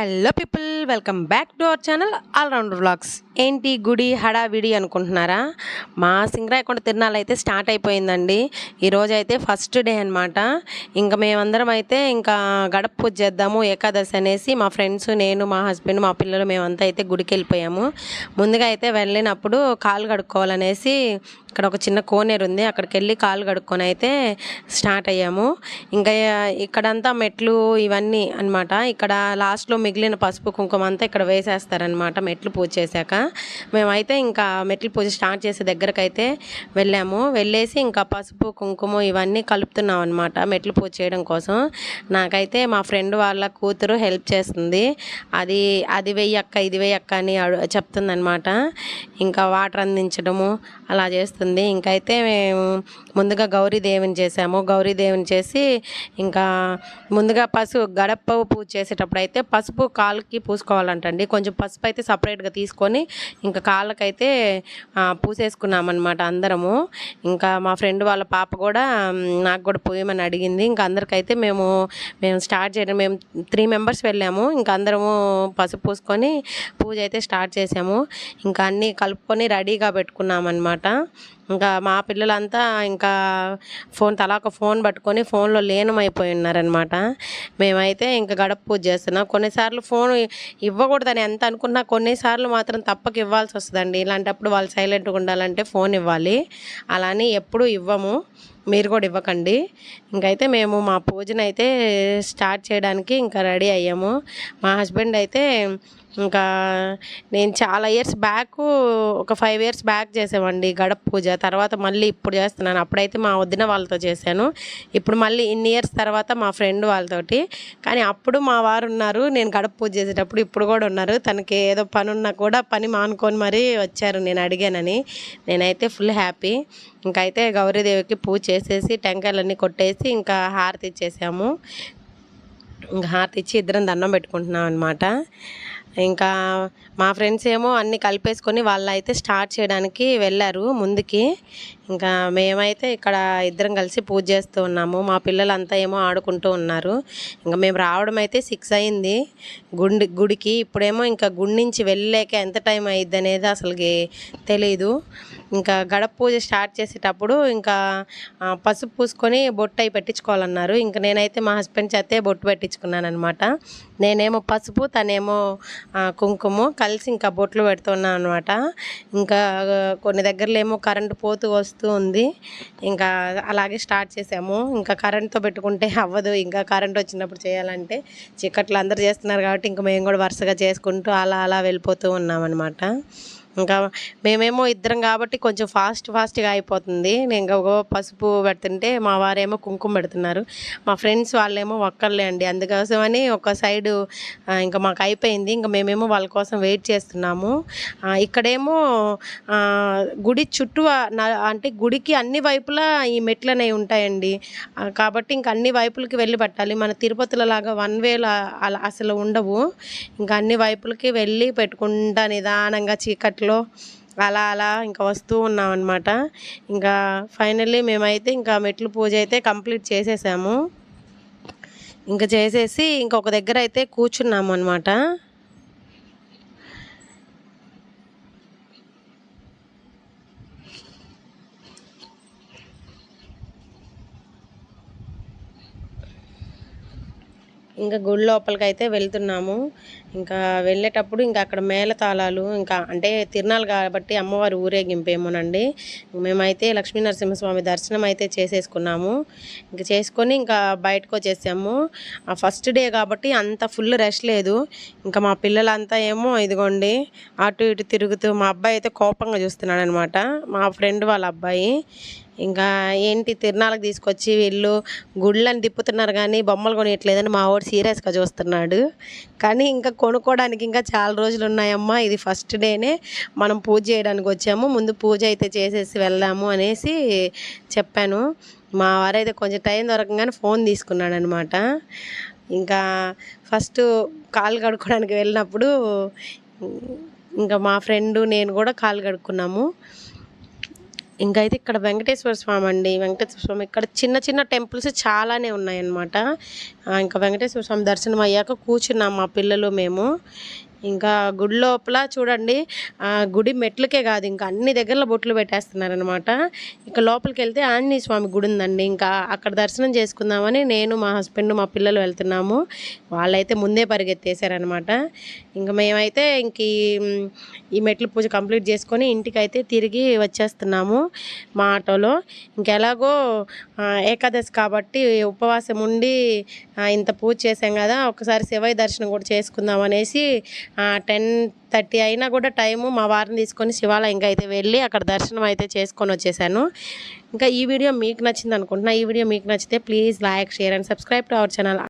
Hello people welcome back to our channel all round vlogs. ఏంటి గుడి హడావిడి అనుకుంటున్నారా? మా సింగరాయకొండ తిరునాళ్ళు అయితే స్టార్ట్ అయిపోయిందండి. ఈరోజు అయితే ఫస్ట్ డే అనమాట ఇంకా మేమందరం అయితే ఇంకా గడప పూజ చేద్దాము ఏకాదశి అనేసి మా ఫ్రెండ్స్ నేను మా హస్బెండ్ మా పిల్లలు మేమంతా అయితే గుడికి వెళ్ళిపోయాము ముందుగా అయితే వెళ్ళినప్పుడు కాలు కడుక్కోవాలనేసి ఇక్కడ ఒక చిన్న కోనేరు ఉంది. అక్కడికి వెళ్ళి కాలు కడుక్కొని అయితే స్టార్ట్ అయ్యాము. ఇంకా ఇక్కడంతా మెట్లు ఇవన్నీ అన్నమాట. ఇక్కడ లాస్ట్లో మిగిలిన పసుపు కుంకుమ అంతా ఇక్కడ వేసేస్తారనమాట మెట్లు పూజ చేశాక. మేమైతే ఇంకా మెట్లు పూజ స్టార్ట్ చేసే దగ్గరకైతే వెళ్ళాము. వెళ్ళేసి ఇంకా పసుపు కుంకుమ ఇవన్నీ కలుపుతున్నాం అనమాట మెట్లు పూజ చేయడం కోసం. నాకైతే మా ఫ్రెండ్ వాళ్ళ కూతురు హెల్ప్ చేస్తుంది. అది అది వెయ్యక్క ఇది వెయ్యక్క అని చెప్తుంది చెప్తుందనమాట ఇంకా వాటర్ అందించడము అలా చేస్తుంది. ఇంకైతే మేము ముందుగా గౌరీదేవిని చేసాము గౌరీదేవిని చేసి ఇంకా ముందుగా పసుపు గడప పూజ చేసేటప్పుడు అయితే పసుపు పసుపు కాళ్ళకి పూసుకోవాలంటండి. కొంచెం పసుపు అయితే సపరేట్గా తీసుకొని ఇంకా కాళ్ళకైతే పూసేసుకున్నామన్నమాట అందరము. ఇంకా మా ఫ్రెండ్ వాళ్ళ పాప కూడా నాకు కూడా పోయమని అడిగింది. ఇంకా అందరికైతే మేము మేము స్టార్ట్ చేయడం మేము త్రీ మెంబర్స్ వెళ్ళాము. ఇంకా అందరము పసుపు పూసుకొని పూజ అయితే స్టార్ట్ చేసాము. ఇంకా అన్నీ కలుపుకొని రెడీగా పెట్టుకున్నామన్నమాట. ఇంకా మా పిల్లలంతా ఇంకా ఫోన్ తలా ఒక ఫోన్ పట్టుకొని ఫోన్లో లీనమైపోయి ఉన్నారనమాట మేమైతే ఇంకా గడప పూజ చేస్తున్నాం. కొన్నిసార్లు ఫోన్ ఇవ్వకూడదని ఎంత అనుకున్నా కొన్నిసార్లు మాత్రం తప్పక ఇవ్వాల్సి వస్తుందండి. ఇలాంటప్పుడు వాళ్ళు సైలెంట్గా ఉండాలంటే ఫోన్ ఇవ్వాలి. అలానే ఎప్పుడూ ఇవ్వము. మీరు కూడా ఇవ్వకండి. ఇంకైతే మేము మా పూజనైతే అయితే స్టార్ట్ చేయడానికి ఇంకా రెడీ అయ్యాము. మా హస్బెండ్ అయితే ఇంకా నేను చాలా ఇయర్స్ బ్యాక్ ఒక ఫైవ్ ఇయర్స్ బ్యాక్ చేసామండి గడప పూజ. తర్వాత మళ్ళీ ఇప్పుడు చేస్తున్నాను. అప్పుడైతే మా వదిన వాళ్ళతో చేశాను. ఇప్పుడు మళ్ళీ ఇన్ని ఇయర్స్ తర్వాత మా ఫ్రెండ్ వాళ్ళతోటి. కానీ అప్పుడు మా వారు ఉన్నారు. నేను గడప పూజ చేసేటప్పుడు ఇప్పుడు కూడా ఉన్నారు. తనకి ఏదో పని ఉన్నా కూడా పని మానుకొని మరీ వచ్చారు. నేను అడిగానని. నేనైతే ఫుల్ హ్యాపీ ఇంకైతే గౌరీదేవికి పూజ చేసేసి టెంకాయలన్నీ కొట్టేసి ఇంకా హారతి ఇచ్చేసాము. ఇంకా హారతి ఇచ్చి ఇద్దరం దండం పెట్టుకుంటున్నాం అనమాట ఇంకా మా ఫ్రెండ్స్ ఏమో అన్నీ కలిపేసుకొని వాళ్ళు అయితే స్టార్ట్ చేయడానికి వెళ్ళారు ముందుకి. ఇంకా మేమైతే ఇక్కడ ఇద్దరం కలిసి పూజ చేస్తూ ఉన్నాము. మా పిల్లలంతా ఏమో ఆడుకుంటూ ఉన్నారు. ఇంకా మేము రావడం అయితే సిక్స్ అయింది. గుండి గుడికి ఇప్పుడేమో ఇంకా గుడి నుంచి వెళ్ళలేక ఎంత టైం అయ్యిద్ది అనేది అసలుకి తెలీదు. ఇంకా గడప పూజ స్టార్ట్ చేసేటప్పుడు ఇంకా పసుపు పూసుకొని బొట్టు అయి పెట్టించుకోవాలన్నారు. ఇంకా నేనైతే మా హస్బెండ్ చేతే బొట్టు పెట్టించుకున్నాను అనమాట నేనేమో పసుపు తనేమో కుంకుమ కలిసి ఇంకా బొట్లు పెడుతున్నాను అనమాట ఇంకా కొన్ని దగ్గరలో ఏమో కరెంటు పోతూ వస్తూ ఉంది. ఇంకా అలాగే స్టార్ట్ చేసాము. ఇంకా కరెంట్తో పెట్టుకుంటే అవ్వదు. ఇంకా కరెంట్ వచ్చినప్పుడు చేయాలంటే చీకట్లు అందరు చేస్తున్నారు కాబట్టి ఇంకా మేము కూడా వరుసగా చేసుకుంటూ అలా అలా వెళ్ళిపోతూ ఉన్నాం అనమాట ఇంకా మేమేమో ఇద్దరం కాబట్టి కొంచెం ఫాస్ట్ ఫాస్ట్గా అయిపోతుంది. నేను ఇంకా పసుపు పెడుతుంటే మా వారేమో కుంకుమ పెడుతున్నారు. మా ఫ్రెండ్స్ వాళ్ళేమో ఒక్కర్లే అండి. అందుకోసమని ఒక సైడు ఇంకా మాకు అయిపోయింది. ఇంకా మేమేమో వాళ్ళ కోసం వెయిట్ చేస్తున్నాము. ఇక్కడేమో గుడి చుట్టూ అంటే గుడికి అన్ని వైపులా ఈ మెట్లు అనేవి ఉంటాయండి. కాబట్టి ఇంకా అన్ని వైపులకి వెళ్ళి పెట్టాలి. మన తిరుపతిలో లాగా వన్ వేలో అలా అసలు ఉండవు. ఇంకా అన్ని వైపులకి వెళ్ళి పెట్టుకుంటా నిదానంగా చీకట్ చీకట్లో అలా అలా ఇంకా వస్తూ ఉన్నాం అనమాట ఇంకా ఫైనల్లీ మేమైతే ఇంకా మెట్లు పూజ అయితే కంప్లీట్ చేసేసాము. ఇంకా చేసేసి ఇంకొక దగ్గర అయితే కూర్చున్నాము అనమాట ఇంకా గుడి లోపలికి అయితే వెళ్తున్నాము. ఇంకా వెళ్ళేటప్పుడు ఇంకా అక్కడ మేళతాళాలు ఇంకా అంటే తిరునాలు కాబట్టి అమ్మవారి ఊరేగింపేమోనండి. మేమైతే లక్ష్మీ నరసింహస్వామి దర్శనం అయితే చేసేసుకున్నాము. ఇంకా చేసుకొని ఇంకా బయటకు వచ్చేసాము. ఆ ఫస్ట్ డే కాబట్టి అంత ఫుల్ రష్ లేదు. ఇంకా మా పిల్లలంతా ఏమో ఇదిగోండి అటు ఇటు తిరుగుతూ మా అబ్బాయి అయితే కోపంగా చూస్తున్నాడు అనమాట మా ఫ్రెండ్ వాళ్ళ అబ్బాయి. ఇంకా ఏంటి తిరునాళ్ళకి తీసుకొచ్చి వీళ్ళు గుళ్ళని తిప్పుతున్నారు కానీ బొమ్మలు కొనియట్లేదని మా వాడు సీరియస్గా చూస్తున్నాడు. కానీ ఇంకా కొనుక్కోవడానికి ఇంకా చాలా రోజులు ఉన్నాయమ్మా. ఇది ఫస్ట్ డేనే మనం పూజ చేయడానికి వచ్చాము. ముందు పూజ అయితే చేసేసి వెళ్దాము అనేసి చెప్పాను. మా వారైతే కొంచెం టైం దొరకగానే ఫోన్ తీసుకున్నాడు అనమాట ఇంకా ఫస్ట్ కాలు కడుక్కోవడానికి వెళ్ళినప్పుడు ఇంకా మా ఫ్రెండ్ నేను కూడా కాలు కడుక్కున్నాము. ఇంకా అయితే ఇక్కడ వెంకటేశ్వర స్వామి అండి. వెంకటేశ్వర స్వామి ఇక్కడ చిన్న చిన్న టెంపుల్స్ చాలానే ఉన్నాయన్నమాట. ఇంకా వెంకటేశ్వర స్వామి దర్శనం అయ్యాక కూర్చున్నాం మా పిల్లలు మేము. ఇంకా గుడి లోపల చూడండి గుడి మెట్లకే కాదు ఇంకా అన్ని దగ్గరలో బొట్లు పెట్టేస్తున్నారనమాట ఇంకా లోపలికి వెళ్తే ఆంజనేయ స్వామి గుడి ఉందండి. ఇంకా అక్కడ దర్శనం చేసుకుందామని నేను మా హస్బెండ్ మా పిల్లలు వెళ్తున్నాము. వాళ్ళైతే ముందే పరిగెత్తేసారనమాట ఇంకా మేమైతే ఇంక ఈ- మెట్ల పూజ కంప్లీట్ చేసుకొని ఇంటికైతే తిరిగి వచ్చేస్తున్నాము మా ఆటోలో. ఇంకెలాగో ఏకాదశి కాబట్టి ఉపవాసం ఉండి ఇంత పూజ చేసాం కదా ఒకసారి శివయ్య దర్శనం కూడా చేసుకుందాం అనేసి టెన్ థర్టీ అయినా కూడా టైము మా వారిని తీసుకొని శివాలయంకి అయితే వెళ్ళి అక్కడ దర్శనం అయితే చేసుకొని వచ్చేసాను. ఇంకా ఈ వీడియో మీకు నచ్చింది అనుకుంటున్నా ఈ వీడియో మీకు నచ్చితే please like share and subscribe to our channel.